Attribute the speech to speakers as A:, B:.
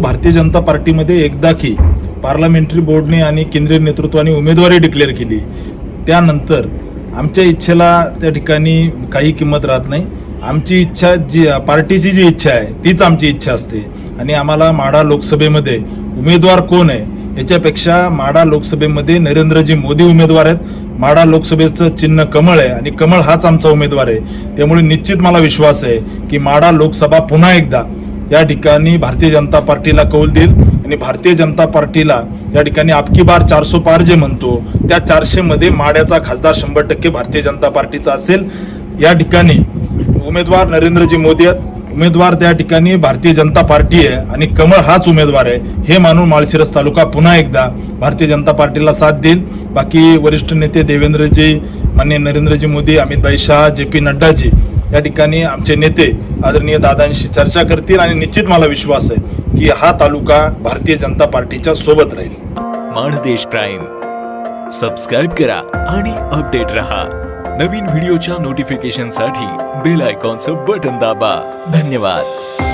A: भारतीय जनता पार्टीमध्ये एकदा की पार्लमेंटरी बोर्डने आणि केंद्रीय नेतृत्वाने उमेदवारी डिक्लेअर केली. त्यानंतर आमच्या इच्छेला त्या ठिकाणी काही किंमत राहत नाही. आमची इच्छा जी पार्टीची जी इच्छा आहे तीच आमची इच्छा असते. आणि आम्हाला माढा लोकसभेमध्ये उमेदवार कोण आहे याच्यापेक्षा माडा लोकसभेमध्ये नरेंद्रजी मोदी उमेदवार आहेत. माडा लोकसभेचं चिन्ह कमळ आहे आणि कमळ हाच आमचा उमेदवार आहे. त्यामुळे निश्चित मला विश्वास आहे की माडा लोकसभा पुन्हा एकदा या ठिकाणी भारतीय जनता पार्टीला कौल देईल आणि भारतीय जनता पार्टीला या ठिकाणी आपकी बार चारशे पार जे म्हणतो त्या चारशे मध्ये माड्याचा खासदार शंभर टक्के भारतीय जनता पार्टीचा असेल. या ठिकाणी उमेदवार नरेंद्रजी मोदी आहेत. उमेदवार त्या ठिकाणी भारतीय जनता पार्टी आहे आणि कमळ हाच उमेदवार आहे हे मानून माळशिरस तालुका पुन्हा एकदा भारतीय जनता पार्टीला साथ देईल. बाकी वरिष्ठ नेते देवेंद्रजी मान्य नरेंद्रजी मोदी अमितभाई शाह जे पी नड्डाजी या ठिकाणी आमचे नेते आदरणीय दादांशी चर्चा करतील आणि निश्चित मला विश्वास आहे की हा तालुका भारतीय जनता पार्टीच्या सोबत राहील.
B: माणदेश प्राईम. सबस्क्राईब करा आणि अपडेट रहा. नवीन व्हिडिओच्या नोटिफिकेशनसाठी बेल आयकॉनचं बटन दाबा. धन्यवाद.